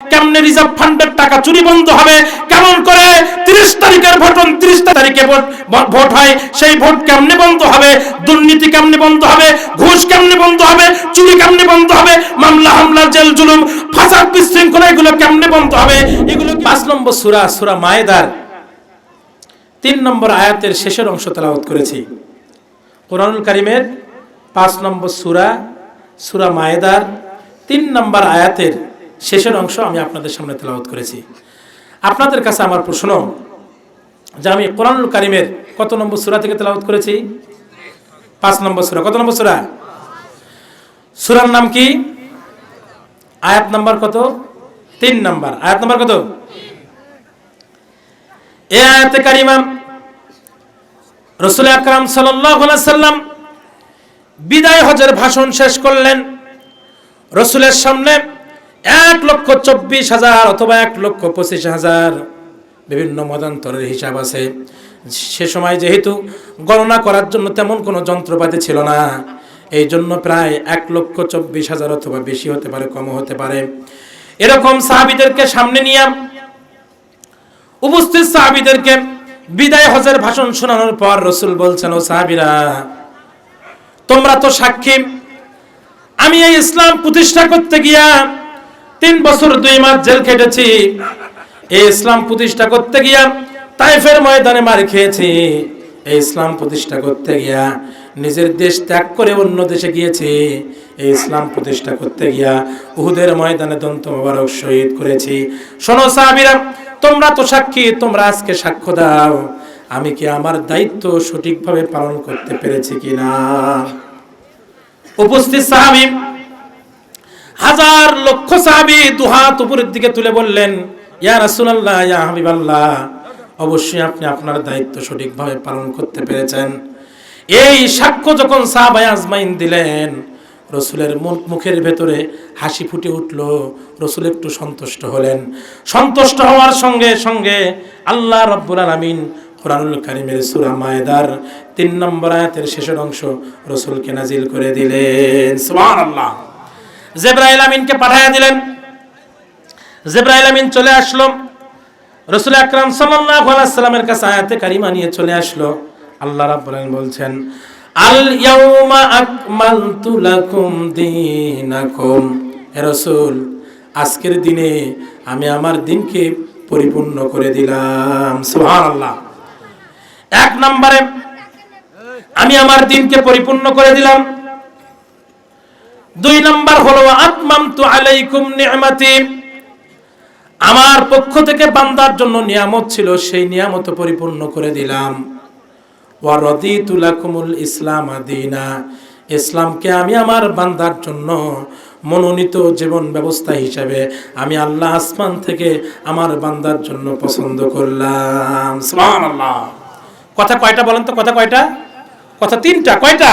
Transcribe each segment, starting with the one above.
কেমনে রিজার্ভ ফান্ডের টাকা চুরি বন্ধ হবে? কেমন করে তিরিশ তারিখের ভোট তিরিশ তারিখে ভোট হয়, সেই ভোট কেমনে বন্ধ হবে? দুর্নীতি কেমনে বন্ধ হবে? ঘুষ কেমনে বন্ধ হবে? চুরি কেমনে বন্ধ হবে? মামলা, হামলা, জেল, জুলুম ফাসাদ বিশৃঙ্খলা, এগুলো কেমনে বন্ধ হবে? এগুলো পাঁচ নম্বর সুরা সুরা মায়েদার? তিন নম্বর আয়াতের শেষের অংশ তেলাওয়াত করেছি। কোরআনুল কারিমের পাঁচ নম্বর সুরা সুরা মায়েদার, তিন নম্বর আয়াতের শেষের অংশ আমি আপনাদের সামনে তেলাওয়াত করেছি। আপনাদের কাছে আমার প্রশ্ন, যে আমি কোরআনুল কারিমের কত নম্বর সুরা থেকে তেলাওয়াত করেছি? পাঁচ নম্বর সুরা। কত নম্বর সুরা? সুরার নাম কি? আয়াত নাম্বার কত? তিন নাম্বার। আয়াত নাম্বার কত? এ আয়াতে কারিমা রসুল আকরাম সাল্লাম বিদায় হজের ভাষণ শেষ করলেন। রসুলের সামনে এক লক্ষ চব্বিশ হাজার অথবা এক লক্ষ পঁচিশ হাজার বিভিন্ন মতান্তরের হিসাব আছে। সে সময় যেহেতু গণনা করার জন্য তেমন কোনো যন্ত্রপাতি ছিল না, এই জন্য প্রায় এক লক্ষ চব্বিশ হাজার অথবা বেশি হতে পারে, কম হতে পারে। এরকম সাহাবিদেরকে সামনে নিয়ে উপস্থিত সাহাবিদেরকে বিদায় হজের ভাষণ শোনানোর পর রসুল বলছেন, ও সাহাবিরা, তোমরা তো সাক্ষী। আমি এই ইসলাম প্রতিষ্ঠা করতে গিয়া তিন বছর দুই মাস জেল খেটেছি। এই ইসলাম প্রতিষ্ঠা করতে গিয়া তাইফের ময়দানে মার খেয়েছি। এই ইসলাম প্রতিষ্ঠা করতে গিয়া নিজের দেশ ত্যাগ করে অন্য দেশে গিয়েছি। এই ইসলাম প্রতিষ্ঠা করতে গিয়া উহুদের ময়দানে দন্ত মোবারক শহীদ করেছি। শোনো সাহাবিরা, তোমরা তো সাক্ষী, তোমরা আজকে সাক্ষ্য দাও। আমি কি আমার দায়িত্ব সঠিকভাবে পালন করতে পেরেছি কিনা? উপস্থিত সাহাবি হাজার লক্ষ সাহাবি দুহাত উপরের দিকে তুলে বললেন, ইয়া রাসূলুল্লাহ, ইয়া হাবিবাল্লাহ, অবশ্যই আপনি আপনার দায়িত্ব সঠিকভাবে পালন করতে পেরেছেন। এই সাক্ষ্য যখন সাহাবাই আজমাইন দিলেন, রসুলের মুখের ভেতরে হাসি ফুটে উঠল, রসুল একটু সন্তুষ্ট হলেন। সন্তুষ্ট হওয়ার সঙ্গে সঙ্গে আল্লাহ রব্বুল আলামিন কোরআনুল কারিমের সূরা মায়দার তিন নম্বর আয়াতের শেষের অংশ রসুলকে নাজিল করে দিলেন। সুবহানাল্লাহ। জেব্রাইল আমিনকে পাঠাইয়া দিলেন। জেব্রাইল আমিন চলে আসলো। রসুল আকরাম সাল্লাল্লাহু আলাইহি সাল্লামের কাছে আয়াতে কারিমা নিয়ে চলে আসলো। আল্লাহ রাব্বুল বলছেন, আল ইয়াউমা আকমালতু লাকুম দীনাকুম। হে রাসূল, আজকের দিনে আমি আমার দিনকে পরিপূর্ণ করে দিলাম। সুবহানাল্লাহ। এক নম্বরে, আমি আমার দিনকে পরিপূর্ণ করে দিলাম। দুই নম্বর হলো, আতমামতু আলাইকুম নি'মাতি আমার পক্ষ থেকে বান্দার জন্য নিয়ামত ছিল, সেই নিয়ামত পরিপূর্ণ করে দিলাম। ওয়ারদিতু লাকুমুল ইসলাম আদিনা ইসলামকে আমি আমার বান্দার জন্য মনোনীত জীবন ব্যবস্থা হিসাবে আমি আল্লাহ আসমান থেকে আমার বান্দার জন্য পছন্দ করলাম। কথা কয়টা বলেন তো? কথা কয়টা? কথা তিনটা। কয়টা?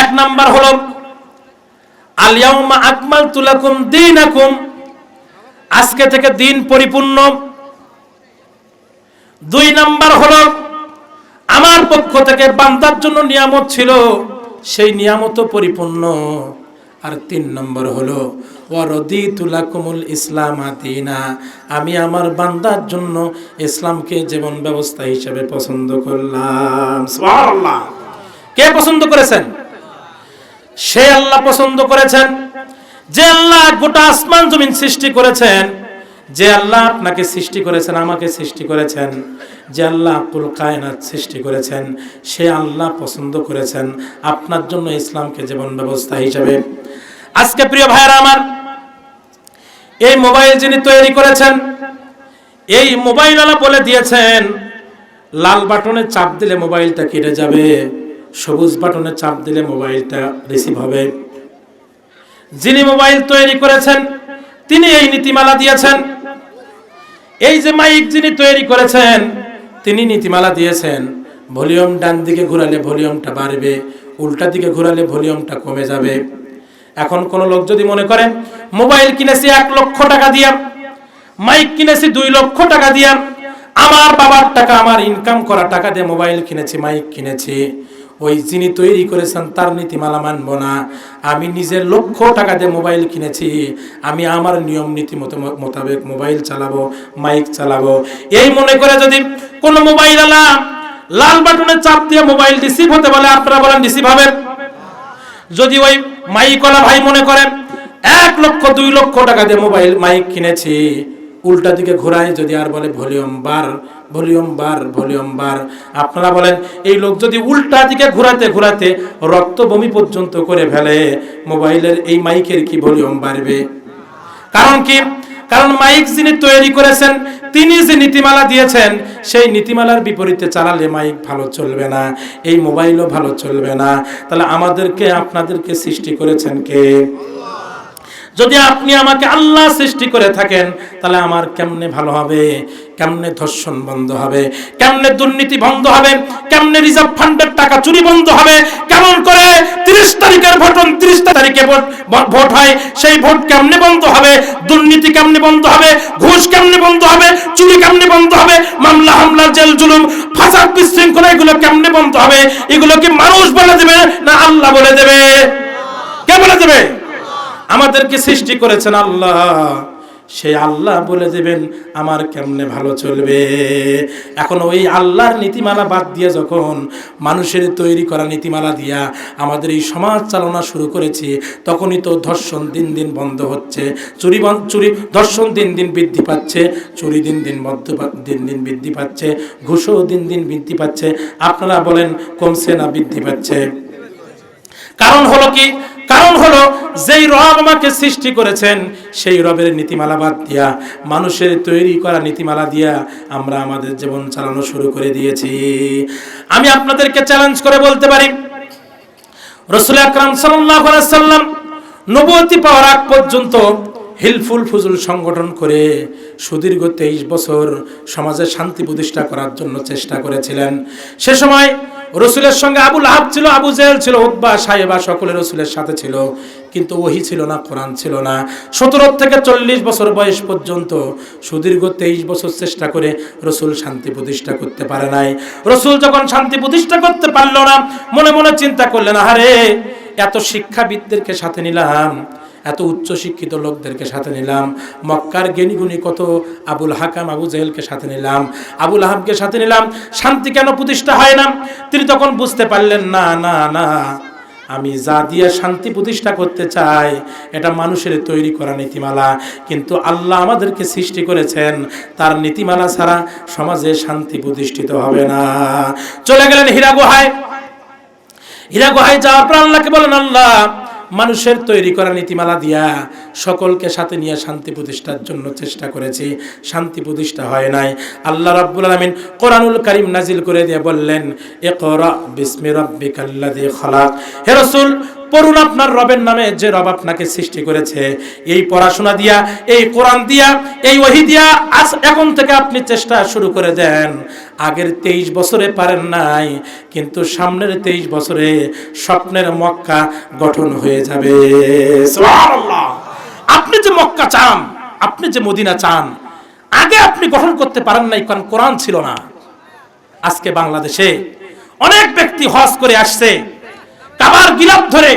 এক নাম্বার হলো আলিয়াউমা আকমাল তুলাকুম দিনাকুম আজকে থেকে দিন পরিপূর্ণ। দুই নাম্বার হলো, আমার পক্ষ থেকে বান্দার জন্য নিয়ামত ছিল, সেই নিয়ামত পরিপূর্ণ। আর তিন নম্বর হলো ওয়ারদিতুলাকুমুল ইসলাম আদিনা আমি আমার বান্দার জন্য ইসলামকে জীবন ব্যবস্থা হিসেবে পছন্দ করলাম। কে পছন্দ করেছেন? সে আল্লাহ পছন্দ করেছেন। যে আল্লাহ গোটা আসমান জমিন সৃষ্টি করেছেন, যে আল্লাহ আপনাকে সৃষ্টি করেছেন, আমাকে সৃষ্টি করেছেন, যে আল্লাহ কুল কায়নাত সৃষ্টি করেছেন, সে আল্লাহ পছন্দ করেছেন। আপনার জন্য ইসলামকে জীবন ব্যবস্থা হিসেবে। আজকে প্রিয় ভাইয়েরা আমার, এই মোবাইল যিনি তৈরি করেছেন, এই মোবাইলওয়ালা বলে দিয়েছেন, লাল বাটনে চাপ দিলে মোবাইলটা কেটে যাবে। সবুজ বাটনে চাপ দিলে মোবাইলটা রিসিভ হবে। যিনি মোবাইল তৈরি করেছেন, তিনি এই নীতিমালা দিয়েছেন। এই যে মাইক যিনি তৈরি করেছেন, তিনি নীতিমালা দিয়েছেন। ভলিউম ডান দিকে ঘোরালে ভলিউমটা বাড়বে, উল্টা দিকে ঘোরালে ভলিউমটা কমে যাবে। এখন কোন লোক যদি মনে করেন, মোবাইল কিনেছি এক লক্ষ টাকা দিয়া, মাইক কিনেছি দুই লক্ষ টাকা দিয়া, আমার বাবার টাকা, আমার ইনকাম করা টাকা দিয়ে মোবাইল কিনেছি, মাইক কিনেছি ওই যিনি তৈরি করেছেন তার নীতিমালা মানব না। আমি নিজের লক্ষ টাকা দিয়ে মোবাইল কিনেছি। আমি আমার নিয়ম নীতি মতো মোতাবেক মোবাইল চালাবো, মাইক চালাবো। এই মনে করে যদি কোনো মোবাইল আলা লাল বাটনে চাপ দিয়ে মোবাইল রিসিভ হতে বলে, আপনারা বলেন রিসিভ হবে। যদি ওই মাইকওয়ালা ভাই মনে করেন, এক লক্ষ, দুই লক্ষ টাকা দিয়ে মোবাইল, মাইক কিনেছি উল্টা দিকে ঘোরায়, যদি আর বলে volume bar volume bar volume bar. আপনারা বলেন, এই লোক যদি উল্টা দিকে ঘোরাতে ঘোরাতে রক্ত বমি পর্যন্ত করে ফেলে, মোবাইলের এই মাইকের কি ভলিউম বাড়বে? কারণ কি? কারণ মাইক যিনি তৈরি করেছেন, তিনি যে নীতিমালা দিয়েছেন, সেই নীতিমালার বিপরীতে চালালে মাইক ভালো চলবে না, এই মোবাইলও ভালো চলবে না। তাহলে আমাদেরকে, আপনাদেরকে সৃষ্টি করেছেন কে? যদি আপনি আমাকে আল্লাহ সৃষ্টি করে থাকেন, তাহলে আমার কেমনে ভালো হবে? কেমনে ধর্ষণ বন্ধ হবে? কেমনে দুর্নীতি বন্ধ হবে? কেমনে রিজার্ভ ফান্ডের টাকা চুরি বন্ধ হবে? কেমন করে তিরিশ তারিখের ভোট তিরিশ তারিখে ভোট ভোট হয়, সেই ভোট কেমনে বন্ধ হবে? দুর্নীতি কেমনে বন্ধ হবে? ঘুষ কেমনে বন্ধ হবে? চুরি কেমনে বন্ধ হবে? মামলা, হামলা, জেল, জুলুম ফাঁসাদ বিশৃঙ্খলা, এগুলো কেমনে বন্ধ হবে? এগুলো কি মানুষ বলে দেবে না আল্লাহ বলে দেবে? কে বলে দেবে? আমাদেরকে সৃষ্টি করেছেন আল্লাহ। সেই আল্লাহ বলে দেবেন, আমার কেমনে ভালো চলবে? এখন ওই আল্লাহর নীতিমালা বাদ দিয়ে যখন মানুষের তৈরি করা নীতিমালা দিয়া আমাদের এই সমাজ চালনা শুরু করেছি, তখনই তো ধর্ষণ দিন দিন বন্ধ হচ্ছে, চুরি চুরি, ধর্ষণ দিন দিন বৃদ্ধি পাচ্ছে, চুরি দিন দিন মধ্য দিন দিন বৃদ্ধি পাচ্ছে, ঘুষও দিন দিন বৃদ্ধি পাচ্ছে। আপনারা বলেন, কমছে না বৃদ্ধি পাচ্ছে? কারণ হলো কি কারণ হলো, যেই রব আমাকে সৃষ্টি করেছেন, সেই রবের নীতিমালা বাদ দিয়া, মানুষের তৈরি করা নীতিমালা দিয়া আমরা আমাদের জীবন চালানো শুরু করে দিয়েছি। আমি আপনাদেরকে চ্যালেঞ্জ করে বলতে পারি, রসুল আকরাম আলাইহি সাল্লাম নবুয়তি পাওয়ার আগ পর্যন্ত হিলফুল ফুজুল সংগঠন করে সুদীর্ঘ তেইশ বছর সমাজে শান্তি প্রতিষ্ঠা করার জন্য চেষ্টা করেছিলেন। সে সময় রসুলের সঙ্গে আবুল আহাব ছিল, আবু জেহেল ছিল উদ্বা সাহেবা সকলে রসুলের সাথে ছিল। কিন্তু ওহি ছিল না, কোরআন ছিল না। সতেরো থেকে চল্লিশ বছর বয়স পর্যন্ত, সুদীর্ঘ তেইশ বছর চেষ্টা করে রসুল শান্তি প্রতিষ্ঠা করতে পারে নাই। রসুল যখন শান্তি প্রতিষ্ঠা করতে পারল না, মনে মনে চিন্তা করলেন, আহারে, এত শিক্ষাবিদদেরকে সাথে নিলাম। এত উচ্চ শিক্ষিত লোকদেরকে সাথে নিলাম। মক্কার জ্ঞানীগুণী কত? আবুল হাকাম আবু জেহেলকে সাথে নিলাম। আবুল আহাবকে সাথে নিলাম। শান্তি কেন প্রতিষ্ঠা হয় না? তিনি তখন বুঝতে পারলেন, না না না। আমি যা দিয়ে শান্তি প্রতিষ্ঠা করতে চাই, এটা মানুষের তৈরি করা নীতিমালা। কিন্তু আল্লাহ আমাদেরকে সৃষ্টি করেছেন, তার নীতিমালা ছাড়া সমাজে শান্তি প্রতিষ্ঠিত হবে না। চলে গেলেন হীরা গুহায় হীরা গুহায় যাওয়ার পর আল্লাহকে বলেন আল্লাহ মানুষের তৈরি করা নীতিমালা দিয়া সকলকে সাথে নিয়ে শান্তি প্রতিষ্ঠার জন্য চেষ্টা করেছি। শান্তি প্রতিষ্ঠা হয় নাই। আল্লাহ রাব্বুল আলমিন কোরআনুল করিম নাজিল করে দিয়ে বললেন এ বিসমি রাব্বিকাল্লাযী খালাক। হে রাসূল পড়ুন আপনার রবের নামে, যে রব আপনাকে সৃষ্টি করেছে। এই পড়াশোনা দিয়া, এই কোরআন দিয়া, এই ওহি দিয়া, আজ এখন থেকে আপনি চেষ্টা শুরু করে দেন। আগের তেইশ বছরে পারেন নাই, কিন্তু সামনের তেইশ বছরে স্বপ্নের মক্কা গঠন হয়ে যাবে। আপনি যে মক্কা চান, আপনি যে মদিনা চান, আগে আপনি গঠন করতে পারেন নাই, কারণ কোরআন ছিল না। আজকে বাংলাদেশে অনেক ব্যক্তি হজ করে আসছে কাবার গিলাপ ধরে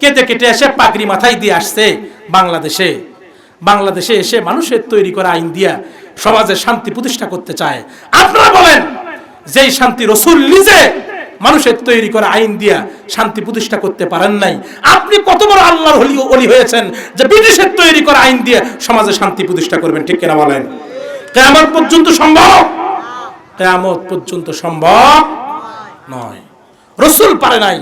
কেটে কেটে এসে পাগড়ি মাথায় দিয়ে আসছে বাংলাদেশে। বাংলাদেশে এসে মানুষের তৈরি করা আইন দিয়া সমাজে শান্তি প্রতিষ্ঠা করতে চায়। আপনারা বলেন, যেই শান্তি রসুল নিজে মানুষের তৈরি করা আইন দিয়া শান্তি প্রতিষ্ঠা করতে পারেন নাই, আপনি কত বড় আল্লাহর হলি অলি হয়েছেন যে ব্রিটিশের তৈরি করা আইন দিয়ে সমাজে শান্তি প্রতিষ্ঠা করবেন, ঠিক কিনা বলেন? কেমন পর্যন্ত সম্ভব? কেয়ামত পর্যন্ত সম্ভব নয়। রসুল পারে নাই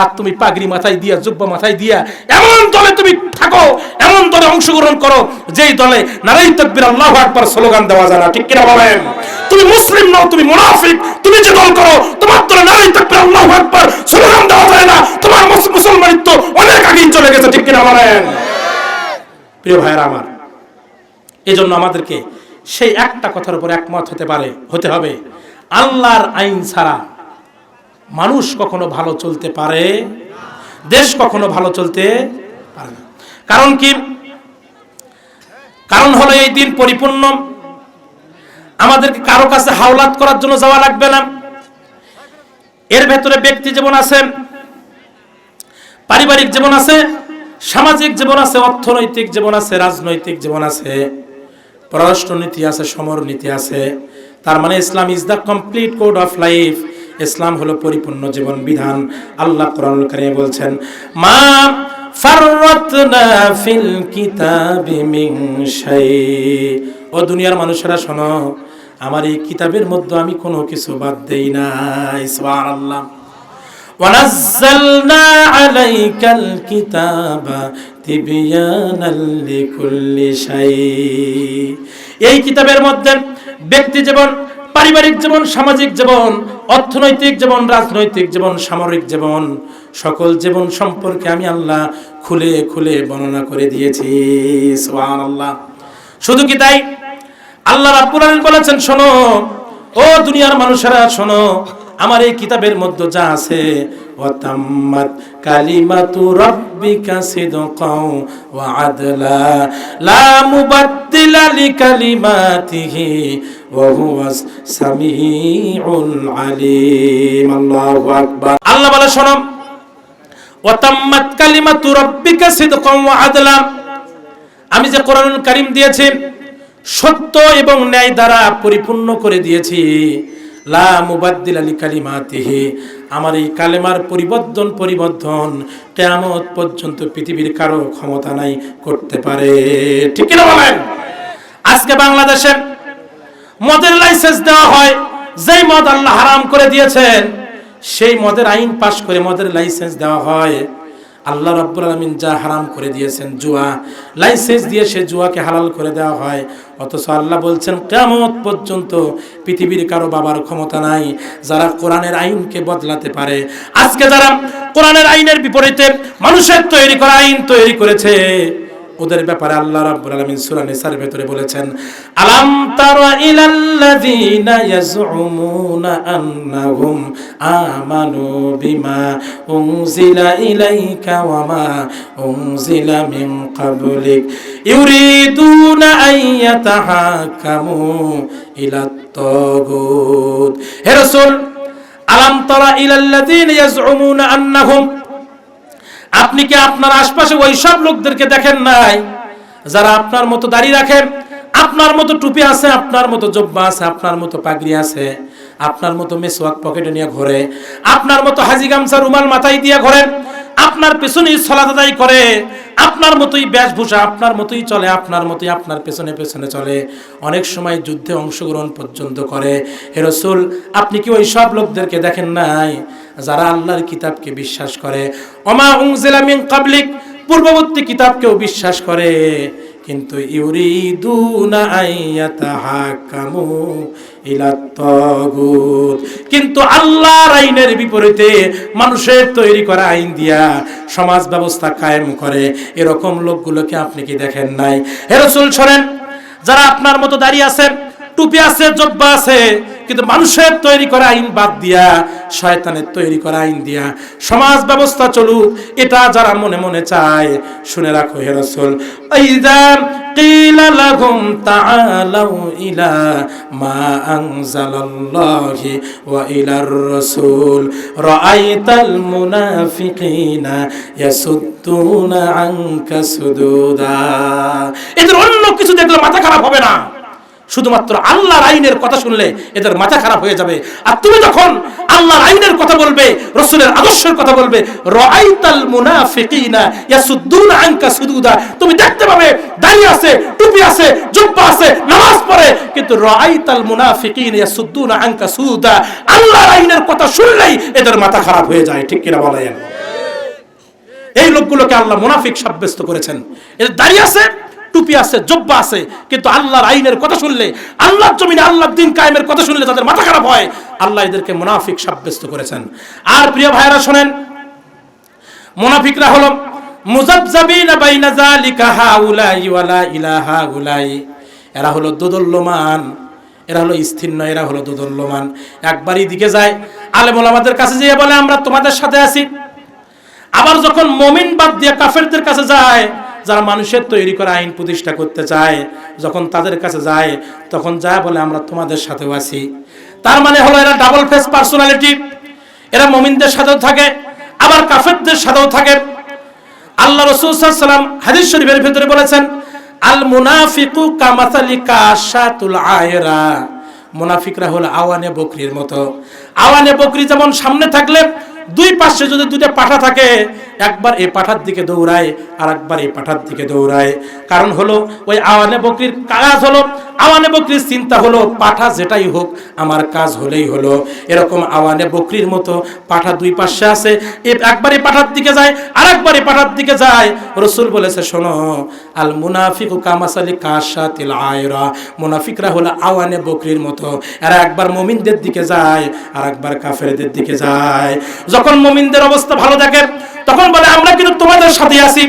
আর তুমি পাগড়ি মাথায় দিয়া, জুব্বা মাথায় দিয়া এমন দলে তুমি থাকো, এমন দলে অংশগ্রহণ করো, যেই দলে নারাই তকবির আল্লাহ আকবার স্লোগান দেওয়া যায় না। ঠিক কিনা বলেন? তুমি মুসলিম নও, তুমি মুনাফিক, তুমি যে দল করো, তোমার দলে নারাই তকবির আল্লাহ আকবার স্লোগান দেওয়া যায় না। তোমার মুসলমানিত্ব অনেক আগেই চলে গেছে, ঠিক কিনা বলেন? প্রিয় ভাইয়েরা আমার, এজন্য আমাদেরকে সেই একটা কথার উপর একমত হতে পারে, হতে হবে। আল্লাহর আইন ছাড়া মানুষ কখনো ভালো চলতে পারে, দেশ কখনো ভালো চলতে পারে না। কারণ কি? কারণ হলো এই দিন পরিপূর্ণ। আমাদেরকে কারও কাছে হাওলাত করার জন্য যাওয়া লাগবে না। এর ভেতরে ব্যক্তি জীবন আছে, পারিবারিক জীবন আছে, সামাজিক জীবন আছে, অর্থনৈতিক জীবন আছে, রাজনৈতিক জীবন আছে, পররাষ্ট্রনীতি আছে সমর নীতি আছে, তার মানে Islam is the complete code of life ইসলাম হলো পরিপূর্ণ জীবন বিধান আল্লাহ কোরআনুল কারিমে বলছেন মা ফাররাতনা ফিল কিতাবি মিন শাই ও দুনিয়ার মানুষেরা শোনো আমার এই কিতাবের মধ্যে আমি কোনো কিছু বাদ দেই না সুবহানাল্লাহ ونزلنا عليك الكتاب تبيانا لكل شيء এই কিতাবের মধ্যে ব্যক্তি জীবন পারিবারিক জীবন সামাজিক জীবন অর্থনৈতিক জীবন, রাজনৈতিক জীবন, সামরিক জীবন, সকল জীবন সম্পর্কে আমি আল্লাহ খুলে খুলে বর্ণনা করে দিয়েছি। সুবহানাল্লাহ। শুধু কি তাই? আল্লাহ বলেছেন, শোনো, ও দুনিয়ার মানুষেরা, শোনো আমার এই কিতাবের মধ্যে যা আছে, ওয়াতাম্মাত কালিমাতু রাব্বিকা সিদকাও ওয়া আদলা, লা মুবাদ্দিলা লিকালিমাতিহি ওয়া হুয়াস সামিউল আলিম। আল্লাহু আকবার। আল্লাহ বলে, শোনো, ওয়াতাম্মাত কালিমাতু রাব্বিকা সিদকাও ওয়া আদলা, আমি যে কোরআনুল কারীম দিয়েছি, সত্য এবং ন্যায় দ্বারা পরিপূর্ণ করে দিয়েছি। লা আমার এই কালেমার পরিবর্তন পরিবর্তন কেয়ামত পর্যন্ত পৃথিবীর কারও ক্ষমতা নাই করতে পারে। ঠিক বলেন? আজকে বাংলাদেশে মদের লাইসেন্স দেওয়া হয়। যেই মদ আল্লাহ হারাম করে দিয়েছেন, সেই মদের আইন পাশ করে মদের লাইসেন্স দেওয়া হয়। আল্লাহ রাব্বুল আলামিন যা হারাম করে দিয়েছেন জুয়া লাইসেন্স দিয়ে সে জুয়াকে হালাল করে দেওয়া হয়। অথচ আল্লাহ বলছেন কেমত পর্যন্ত পৃথিবীর কারও বাবার ক্ষমতা নাই, যারা কোরআনের আইনকে বদলাতে পারে। আজকে যারা কোরআনের আইনের বিপরীতে মানুষের তৈরি করা আইন তৈরি করেছে ওদের ব্যাপারে আল্লাহ রাব্বুল আলামিন সূরা নিসার ভেতরে বলেছেন, আলাম তারা ইলাল্লাযীনা ইয়াজউমুনা আন্নাহুম আমানু বিমা উনজিলা ইলাইকা ওয়া মা উনজিলা মিন ক্বাবলিক ইউরিদুনা আন ইয়াতাহাকামু ইলাত তাগুত। হে রাসূল, আলাম তারা ইলাল্লাযীনা ইয়াজউমুনা আন্নাহুম আপনি কি আপনার আশপাশে ওই সব লোকদেরকে দেখেন নাই? যারা আপনার মতো দাড়ি রাখেন আপনার মতো টুপি আছে, আপনার মতো জব্বা আছে, আপনার মতো পাগড়ি আছে, আপনার মতো মেসওয়াক পকেটে নিয়ে ঘোরে, আপনার মতো হাজি গামছা রুমাল মাথায় দিয়ে ঘোরেন আপনার পেছনেই সলাত আদায় করে, আপনার মতোই বেশভূষা, আপনার মতোই চলে, আপনার মতোই আপনার পেছনে পেছনে চলে, অনেক সময় যুদ্ধে অংশগ্রহণ পর্যন্ত করে। হেরসুল আপনি কি ওই সব লোকদেরকে দেখেন নাই? যারা আল্লাহর কিতাবকে বিশ্বাস করে। অমা উংজিলা মিন কাবলিক পূর্ববর্তী কিতাবকেও বিশ্বাস করে। কিন্তু কিন্তু আল্লাহর আইনের বিপরীতে মানুষের তৈরি করা আইন দিয়া সমাজ ব্যবস্থা কায়েম করে। এরকম লোকগুলোকে আপনি কি দেখেন নাই? হেরসুল রাসূল, শোনেন, যারা আপনার মতো দাঁড়িয়ে আছেন টুপি আছে, জব্বা আছে, কিন্তু মানুষের তৈরি করা আইন বাদ দিয়া, শয়তানের তৈরি করা আইন দিয়া সমাজ ব্যবস্থা চলুক, এটা যারা মনে মনে চায়, শুনে রাখো হে রাসূল। আইদা ইলা মা আনজালাল্লাহি ওয়া ইলার রাসূল। রাআইতাল মুনাফিকিনা ইয়াসুদ্দুনা আনকা সুদুদা। এদের অন্য কিছু দেখলে মাথা খারাপ হবে না। শুধুমাত্র আল্লাহর আইনের কথা শুনলে এদের মাথা খারাপ হয়ে যাবে। আর তুমি যখন আল্লাহর আইনের কথা বলবে, রসুলের আদর্শের কথা বলবে, রাআইতাল মুনাফিকিনা ইয়াসুদ্দুনা আনকা সুদুদা, তুমি দেখতে পাবে দাড়ি আছে, টুপি আছে, জুব্বা আছে, নামাজ পড়ে, কিন্তু রাআইতাল মুনাফিকিনা ইয়াসুদ্দুনা আনকা সুদুদা, আল্লাহর আইনের কথা শুনলেই এদের মাথা খারাপ হয়ে যায়, ঠিক কিনা বলেন? এই লোকগুলোকে আল্লাহ মুনাফিক সাব্যস্ত করেছেন। এদের দাঁড়িয়ে আছে টুপি আছে, জব্বা আছে, কিন্তু আল্লাহর আইনের কথা শুনলে, আল্লাহর জমিনে আল্লাহর দিন কায়েমের কথা শুনলে তাদের মাথা খারাপ হয়। আল্লাহ এদেরকে মুনাফিক সাব্যস্ত করেছেন। আর প্রিয় ভাইরা শোনেন, মুনাফিকরা হলো মুজাবজাবিনা বাইনা যালিকা হাউলাই ওয়ালা ইলাহা উলাই। এরা হলো দোদল্যমান। এরা হলো স্থির নয়, এরা হলো দোদল্যমান। একবারই দিকে যায় আলেমুল আমাদের কাছে যেয়ে বলে, আমরা তোমাদের সাথে আছি। আবার যখন মমিন বাদ দিয়ে কাফেরদের কাছে যায় যারা মানুষের তৈরি করা আইন প্রতিষ্ঠা করতে চায়, যখন তাদের কাছে যায়, তখন যায় বলে, আমরা তোমাদের সাথেও আছি। তার মানে হলো এরা ডাবল ফেস পার্সোনালিটি এরা মমিনদের সাথেও থাকে, আবার কাফেরদের সাথেও থাকে। আল্লাহ রসুল সাল্লাম হাদিস শরীফের ভিতরে বলেছেন আল মুনাফিকু কামাসালি কাশাতুল আয়রা। মুনাফিকরা হলো আওয়ানে বকরির মতো। আওয়ানে বকরি যেমন সামনে থাকলে দুই পাশে যদি দুইটা পাঠা থাকে, একবার এই পাঠার দিকে দৌড়ায় আর একবার এই পাঠার দিকে দৌড়ায়। কারণ হলো, ওই আওয়ানে বকরির কাজ হলো, আওয়ানে বকরির চিন্তা হলো, পাঠা যেটাই হোক, আমার কাজ হলেই হলো। এরকম আওয়ানে বকরির মতো পাঠা দুই পাশে আছে একবার এই পাঠার দিকে যায় আর একবার এই পাঠার দিকে যায়। রসুল বলেছে, শোনো, আল মুনাফিক কামাসালি কাশাতিল আয়রা। মুনাফিকরা হলো আওয়ানে বকরির মতো। এরা একবার মুমিনদের দিকে যায় আর একবার কাফেরদের দিকে যায়। যখন মমিনদের অবস্থা ভালো থাকে, তখন বলে, আমরা কিন্তু তোমাদের সাথে আছি।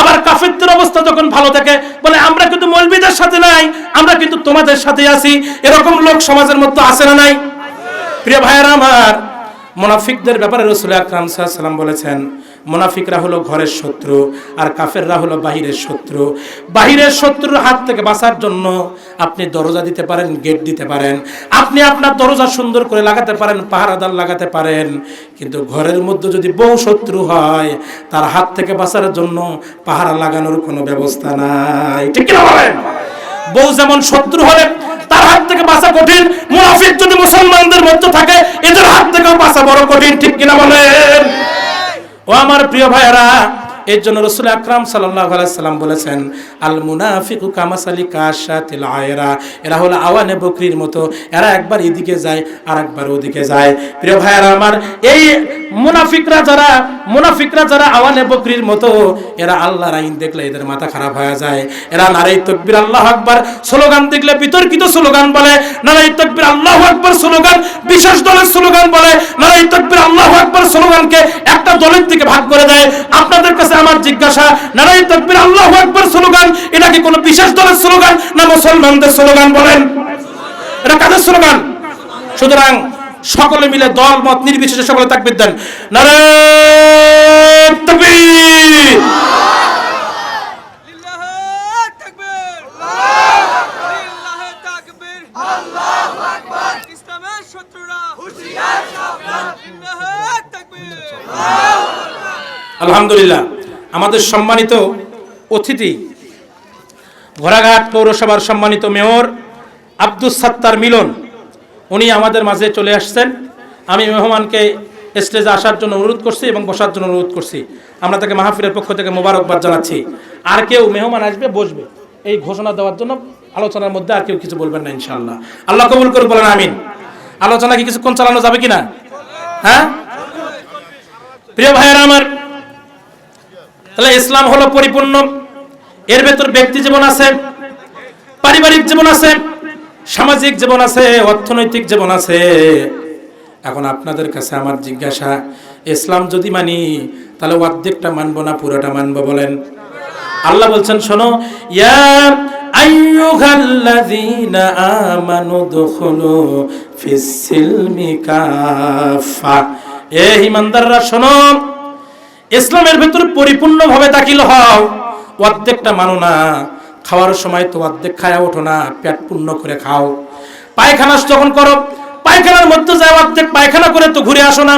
আবার কাফেরদের অবস্থা যখন ভালো থাকে, বলে, আমরা কিন্তু মৌলবীদের সাথে নাই, আমরা কিন্তু তোমাদের সাথে আছি। এরকম লোক সমাজের মধ্যে আসে না নাই? প্রিয় ভাইয়েরা আমার, মোনাফিকদের ব্যাপারে রসুল আকরাম সাল্লাম বলেছেন মোনাফিকরা হলো ঘরের শত্রু আর কাফেররা হলো বাহিরের শত্রু। বাহিরের শত্রুর হাত থেকে বাঁচার জন্য আপনি দরজা দিতে পারেন, গেট দিতে পারেন। আপনি আপনার দরজা সুন্দর করে লাগাতে পারেন, পাহারাদার লাগাতে পারেন। কিন্তু ঘরের মধ্যে যদি বহু শত্রু হয়, তার হাত থেকে বাঁচার জন্য পাহারা লাগানোর কোনো ব্যবস্থা নাই। ঠিক কিনা বলেন? বউ যেমন শত্রু হলে তার হাত থেকে বাঁচা কঠিন, মুনাফিক যদি মুসলমানদের মধ্যে থাকে, এদের হাত থেকেও বাঁচা বড় কঠিন, ঠিক কিনা বলেন? ও আমার প্রিয় ভাইয়েরা এর জন্য রসুল আকরাম সাল্লাম বলেছেন, আল মুনাফিকু কামাসালি কাশাতিল আয়রা এরা হলো আওয়ানে বকরির মতো, এরা একবার এদিকে যায় আর একবার ওদিকে যায়। প্রিয় ভাইয়েরা আমার, এই মুনাফিকরা যারা মুনাফিকরা যারা আওয়ানে বকরির মতো, এরা আল্লাহর আইন দেখলে এদের মাথা খারাপ হয়ে যায়। এরা নারাই তকবির, আল্লাহ আকবার স্লোগান দেখলে বিতর্কিত স্লোগান বলে নারাই তকবির, আল্লাহ আকবার স্লোগান, বিশেষ দলের স্লোগান বলে নারাই তকবির, আল্লাহ আকবার স্লোগানকে একটা দলের দিকে ভাগ করে দেয়। আপনাদের কাছে আমার জিজ্ঞাসা নারাই তকবির, আল্লাহ আকবার স্লোগান, এটা কি কোনো বিশেষ দলের স্লোগান না মুসলমানদের স্লোগান বলেন? এটা কাদের স্লোগান? সুতরাং সকলে মিলে দল, মত নির্বিশেষে সকলে তাকবির দেন। লিল্লাহে তাকবীর! আলহামদুলিল্লাহ। আমাদের সম্মানিত অতিথি, ঘোড়াঘাট পৌরসভার সম্মানিত মেয়র আব্দুস সাত্তার মিলন। উনি আমাদের মাঝে চলে আসছেন। আমি মেহমানকে স্টেজে আসার জন্য অনুরোধ করছি এবং বসার জন্য অনুরোধ করছি। আমরা তাকে মাহফিলের পক্ষ থেকে মোবারকবাদ জানাচ্ছি। আর কেউ মেহমান আসবে, বসবে। এই ঘোষণা দেওয়ার জন্য আলোচনার মধ্যে আর কেউ কিছু বলবেন না ইনশাল্লাহ আল্লাহ কবুল করে বলেন আমিন। আলোচনা কি কিছুক্ষণ চালানো যাবে কিনা? হ্যাঁ? প্রিয় ভাইয়েরা আমার তাহলে ইসলাম হলো পরিপূর্ণ। এর ভেতর ব্যক্তি জীবন আছে, পারিবারিক জীবন আছে, সামাজিক জীবন আছে, অর্থনৈতিক জীবন আছে। এখন আপনাদের কাছে আমার জিজ্ঞাসা, ইসলাম যদি মানি, তাহলে অর্ধেকটা মানবো না পুরোটা মানবো বলেন? আল্লাহ বলছেন, শোনো, ইয়া আইয়ুহাল্লাযীনা এ শোনো ইসলামের ভেতরে পরিপূর্ণভাবে দাখিল হও। অর্ধেকটা মানো না। খাওয়ার সময় তো অর্ধেক খায়া ওঠো না, পেট পূর্ণ করে খাও। পায়খানা যখন করো, পায়খানার মধ্যে যায় অর্ধেক পায়খানা করে তো ঘুরে আসো না।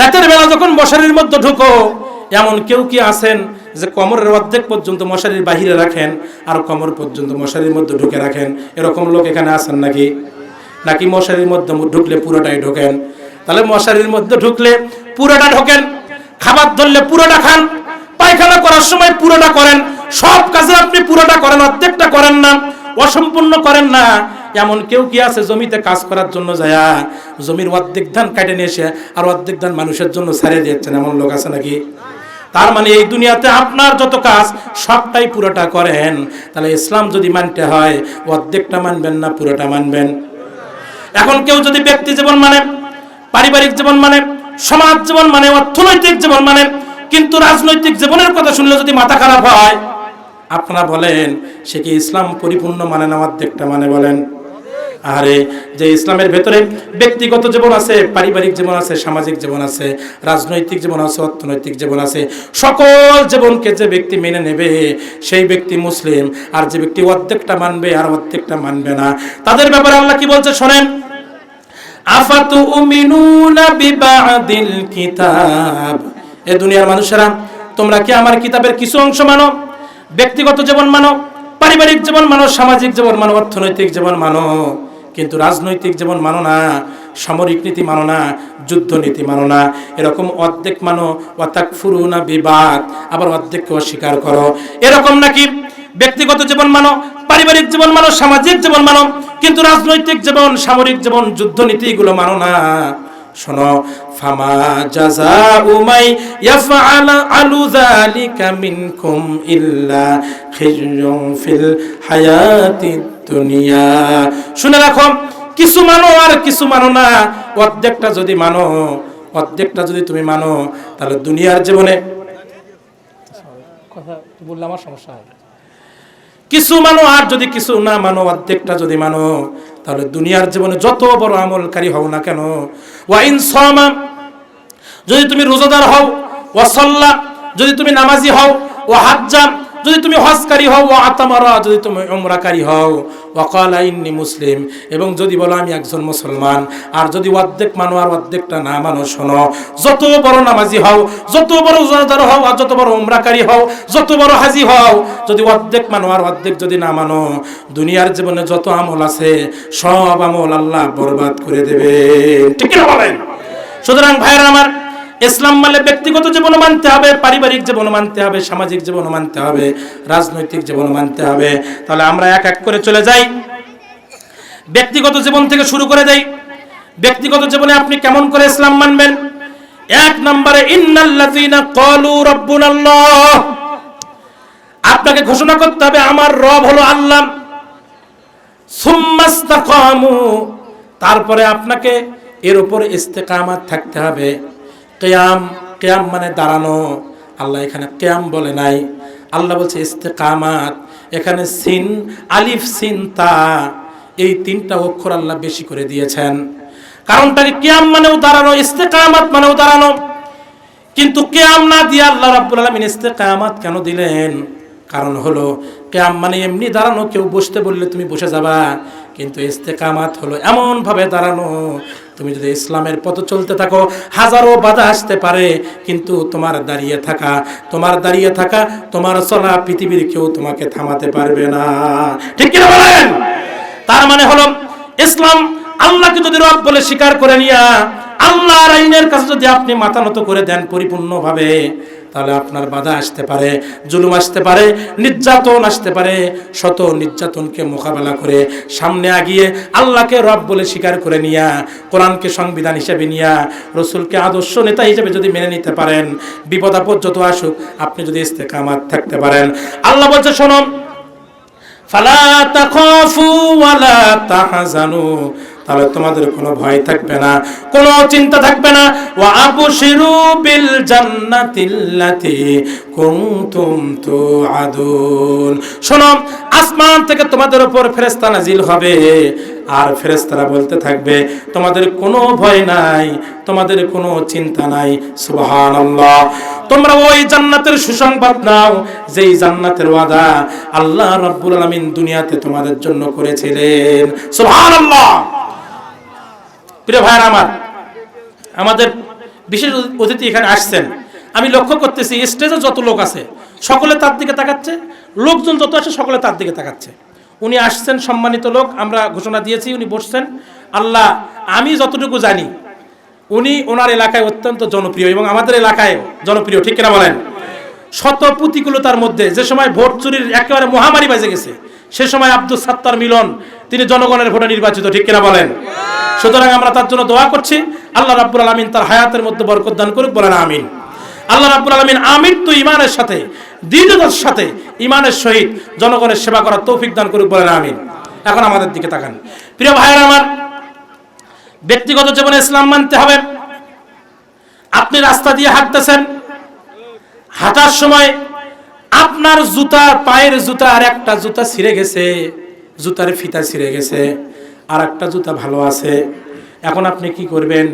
রাতের বেলা যখন মশারির মধ্যে ঢুকো, এমন কেউ কি আছেন যে কমরের অর্ধেক পর্যন্ত মশারির বাহিরে রাখেন আর কমর পর্যন্ত মশারির মধ্যে ঢুকে রাখেন? এরকম লোক এখানে আছেন নাকি? নাকি মশারির মধ্যে ঢুকলে পুরোটাই ঢোকেন? তাহলে মশারির মধ্যে ঢুকলে পুরোটা ঢোকেন। খাবার ধরলে পুরোটা খান, পায়খানা করার সময় পুরোটা করেন, সব কাজে আপনি পুরোটা করেন, অর্ধেকটা করেন না, অসম্পূর্ণ করেন না। এমন কেউ কি আছে জমিতে কাজ করার জন্য যায়া, জমির অর্ধেক ধান কাটে নিয়ে এসে আর অর্ধেক ধান মানুষের জন্য ছাড়িয়ে দিচ্ছেন এমন লোক আছে নাকি? তার মানে এই দুনিয়াতে আপনার যত কাজ, সবটাই পুরোটা করেন। তাহলে ইসলাম যদি মানতে হয়, অর্ধেকটা মানবেন না পুরোটা মানবেন? এখন কেউ যদি ব্যক্তি জীবন মানে পারিবারিক জীবন মানে সমাজ জীবন মানে অর্থনৈতিক জীবন মানে কিন্তু রাজনৈতিক জীবনের কথা শুনলে যদি মাথা খারাপ হয়, আপনারা বলেন, সে কি ইসলাম পরিপূর্ণ মানে না অর্ধেকটা মানে বলেন? আরে, যে ইসলামের ভেতরে ব্যক্তিগত জীবন আছে, পারিবারিক জীবন আছে, সামাজিক জীবন আছে, রাজনৈতিক জীবন আছে, অর্থনৈতিক জীবন আছে, সকল জীবনকে যে ব্যক্তি মেনে নেবে, সেই ব্যক্তি মুসলিম। আর যে ব্যক্তি অর্ধেকটা মানবে, আর অর্ধেকটা মানবে না। তাদের ব্যাপারে আল্লাহ কি বলছে, শোনেন? আফাতুমিনুনা বিবাদিল কিতাব? এ দুনিয়ার মানুষেরা, তোমরা কি আমার কিতাবের কিছু অংশ মানো? ব্যক্তিগত জীবন মানো? পারিবারিক জীবন মানো? সামাজিক জীবন মানো? অর্থনৈতিক জীবন মানো? কিন্তু রাজনৈতিক জীবন মানো না, সামরিক নীতি মানো না, যুদ্ধ নীতি মানো না। এরকম অর্ধেক মানো অর্থাৎ ফুরুনা বিবাদ। আবার অর্ধেককে অস্বীকার করো। এরকম নাকি ব্যক্তিগত জীবন মানো? পারিবারিক জীবন মানো? সামাজিক জীবন মানো? কিন্তু রাজনৈতিক জীবন, সামরিক জীবন যুদ্ধ নীতি এগুলো মানো না। শোনো, ফামা জাজা উমাই ইয়াফআল আলু যালিকা মিনকুম ইল্লা খিজুম ফিল হায়াতি দুনিয়া। শুনে রাখো, কিছু মানো আর কিছু মানো না। অর্ধেকটা যদি মানো, অর্ধেকটা যদি তুমি মানো, তাহলে দুনিয়ার জীবনে কথা বললে আমার সমস্যা হবে। কিছু মানো আর যদি কিছু না মানো, অর্ধেকটা যদি মানো, তাহলে দুনিয়ার জীবনে যত বড় আমলকারী হও না কেন? ওয়াইন সমা, যদি তুমি রোজাদার হও ওয়াসল্লা যদি তুমি নামাজি হও ও হাজ্জা যদি তুমি হজকারী হও ও আতামারা, যদি তুমি উমরাকারী হও, ওয়াকালা ইন্নি মুসলিম, এবং যদি বলো আমি একজন মুসলমান, আর যদি অর্ধেক মানো আর অর্ধেকটা না মানো, শোনো, যত বড় নামাজি হও, যত বড় রোজাদার হও, আর যত বড় উমরাকারী হও, যত বড় হাজি হও, যদি অর্ধেক মানো আর অর্ধেক যদি না মানো, দুনিয়ার জীবনে যত আমল আছে, সব আমল আল্লাহ বরবাদ করে দেবে ঠিক না বলেন? সুতরাং ভাইয়ের আমার ইসলাম মানে ব্যক্তিগত জীবন মানতে হবে, পারিবারিক জীবন মানতে হবে, সামাজিক জীবন মানতে হবে, রাজনৈতিক জীবন মানতে হবে। তাহলে আমরা এক এক করে চলে যাই। ব্যক্তিগত জীবন থেকে শুরু করে দেই। ব্যক্তিগত জীবনে আপনি কেমন করে ইসলাম মানবেন? এক নম্বরে, ইন্নাল্লাযীনা ক্বালু রাব্বুনাল্লাহ। আপনাকে ঘোষণা করতে হবে, আমার রব হলো আল্লাহ। সুম্মাস্তাকামু তারপরে আপনাকে এর উপর ইস্তেকামাত থাকতে হবে। কেয়াম কেয়াম মানে দাঁড়ানো। আল্লাহ এখানে কেয়াম বলে নাই। আল্লাহ বলছে ইস্তেকামাত, এখানে সিন, আলিফ, সিন, তা, এই তিনটা অক্ষর আল্লাহ বেশি করে দিয়েছেন। কারণ কি? কেয়াম মানেও দাঁড়ানো, ইস্তেকামাত মানেও দাঁড়ানো। কিন্তু কেয়াম না দিয়ে আল্লাহ রাব্বুল আলামিন ইস্তেকামাত কেন দিলেন? কারণ হলো, কেয়াম মানে এমনি দাঁড়ানো, কেউ বসতে বললে তুমি বসে যাবা। কিন্তু ইস্তেকামাত হলো এমনভাবে দাঁড়ানো তুমি যদি ইসলামের পথ চলতে থাকো, হাজারো বাধা আসতে পারে, কিন্তু তোমার দাঁড়িয়ে থাকা, তোমার দাঁড়িয়ে থাকা, তোমার চলা পৃথিবীর কেউ তোমাকে থামাতে পারবে না। ঠিক কিনা বলেন? তার মানে হলো, ইসলাম আল্লাহকে যদি রব বলে স্বীকার করে নিয়া, আল্লাহর আইনের কাছে যদি আপনি মাথা নত করে দেন পরিপূর্ণভাবে তাহলে আপনার বাধা আসতে পারে, জুলুম আসতে পারে, নির্যাতন আসতে পারে। শত নির্যাতনকে মোকাবেলা করে সামনে আগিয়ে আল্লাহকে রব বলে স্বীকার করে নিয়া, কোরআনকে সংবিধান হিসেবে নিয়া, রসুলকে আদর্শ নেতা হিসেবে যদি মেনে নিতে পারেন, বিপদ আপদ যত আসুক, আপনি যদি ইস্তেকামাত থাকতে পারেন। আল্লাহ বলছে, শোনো, ফালা তাখাফু ওয়ালা তাহজানু। তাহলে তোমাদের কোনো ভয় থাকবে না, কোনো চিন্তা থাকবে না। ওয়া আবশিরু বিল জান্নাতিল্লাতি কুনতুম তুআদুন। শোনো, আসমান থেকে তোমাদের উপর ফেরেশতা নাজিল হবে, আর ফেরেশতারা বলতে থাকবে, তোমাদের কোনো ভয় নাই, তোমাদের কোনো চিন্তা নাই, সুবহানাল্লাহ। তোমরা ওই জান্নাতের সুসংবাদ নাও, যেই জান্নাতের ওয়াদা আল্লাহ রাব্বুল আলামিন দুনিয়াতে তোমাদের জন্য করেছিলেন, সুবহানাল্লাহ। প্রিয় ভাইয়ের আমার, আমাদের বিশেষ অতিথি এখানে আসছেন। আমি লক্ষ্য করতেছি, স্টেজে যত লোক আছে, সকলে তার দিকে তাকাচ্ছে, লোকজন যত আছে, সকলে তার দিকে তাকাচ্ছে। উনি আসছেন সম্মানিত লোক, আমরা ঘোষণা দিয়েছি, উনি বসছেন। আল্লাহ, আমি যতটুকু জানি, উনি ওনার এলাকায় অত্যন্ত জনপ্রিয় এবং আমাদের এলাকায় জনপ্রিয়, ঠিক কিনা বলেন? শত প্রতিকূলতার মধ্যে, যে সময় ভোট চুরির একেবারে মহামারী বাজে গেছে, সে সময় আব্দুল সাত্তার মিলন, তিনি জনগণের ভোটে নির্বাচিত, ঠিক কিনা বলেন? সুতরাং আমরা তার জন্য দোয়া করছি। আল্লাহ রাব্বুল আলামিন তার হায়াতের মধ্যে বরকত দান করুক, বলেন আমিন। আল্লাহ রাব্বুল আলামিন আমির তো ইমানের সাথে দৃঢ়তার সাথে ইমানের সহিত জনগণের সেবা করার তৌফিক দান করুক, বলেন আমিন। এখন আমাদের দিকে তাকান। প্রিয় ভাইয়েরা আমার, ব্যক্তিগত জীবনে ইসলাম মানতে হবে। আপনি রাস্তা দিয়ে হাঁটতেছেন, হাঁটার সময় আপনার জুতা পায়ের জুতা আর একটা জুতা ছিঁড়ে গেছে, জুতার ফিতা ছিঁড়ে গেছে। আর একটা জুতা ভালো আছে। এখন আপনি কি করবেন?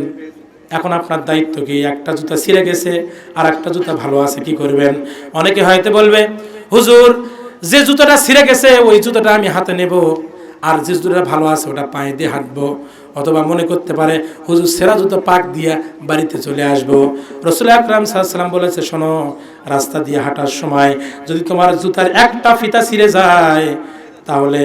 এখন আপনার দায়িত্ব কি? একটা জুতা ছিঁড়ে গেছে আর একটা জুতা ভালো আছে, কি করবেন? অনেকে হয়তো বলবে, হুজুর, যে জুতাটা ছিঁড়ে গেছে, ওই জুতাটা আমি হাতে নেব। আর যে জুতোটা ভালো আছে, ওটা পায়ে দিয়ে হাঁটবো। অথবা মনে করতে পারে, হুজুর, সেরা জুতো পাক দিয়ে বাড়িতে চলে আসব। রসুল আকরাম সাল্লাম বলেছে, শোনো, রাস্তা দিয়ে হাঁটার সময় যদি তোমার জুতার একটা ফিতা ছিঁড়ে যায় তাহলে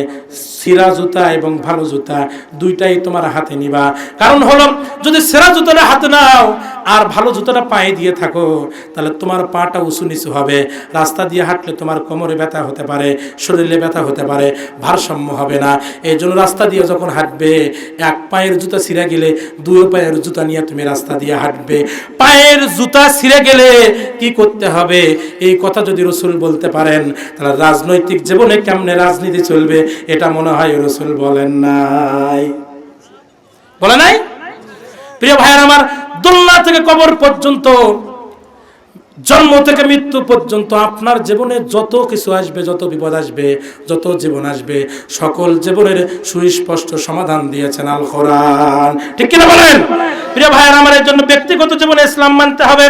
সিরা জুতা এবং ভালো জুতা দুইটাই তোমার হাতে নিবা। কারণ হলো, যদি সেরা জুতাটা হাতে নাও আর ভালো জুতাটা পায়ে দিয়ে থাকো, তাহলে তোমার পাটা উঁচু নিচু হবে। রাস্তা দিয়ে হাঁটলে তোমার কোমরে ব্যথা হতে পারে, শরীরে ব্যথা হতে পারে, ভারসাম্য হবে না। এই জন্য রাস্তা দিয়ে যখন হাঁটবে, এক পায়ের জুতা ছিঁড়ে গেলে দুই পায়ের জুতা নিয়ে তুমি রাস্তা দিয়ে হাঁটবে। পায়ের জুতা ছিঁড়ে গেলে কি করতে হবে? এই কথা যদি রসুল বলতে পারেন, তাহলে রাজনৈতিক জীবনে কেমনে রাজনীতি চলবে, এটা মনে হয় রসুল বলেন নাই। বলে নাই? প্রিয় ভাইয়ের আমার দোলনা থেকে কবর পর্যন্ত, জন্ম থেকে মৃত্যু পর্যন্ত আপনার জীবনে যত কিছু আসবে, যত বিপদ আসবে, যত জীবন আসবে, সকল জীবনের সুস্পষ্ট সমাধান দিয়েছেন আল কোরআন ঠিক কিনা বলেন? প্রিয় ভাইয়ের আমার, এর জন্য ব্যক্তিগত জীবনে ইসলাম মানতে হবে।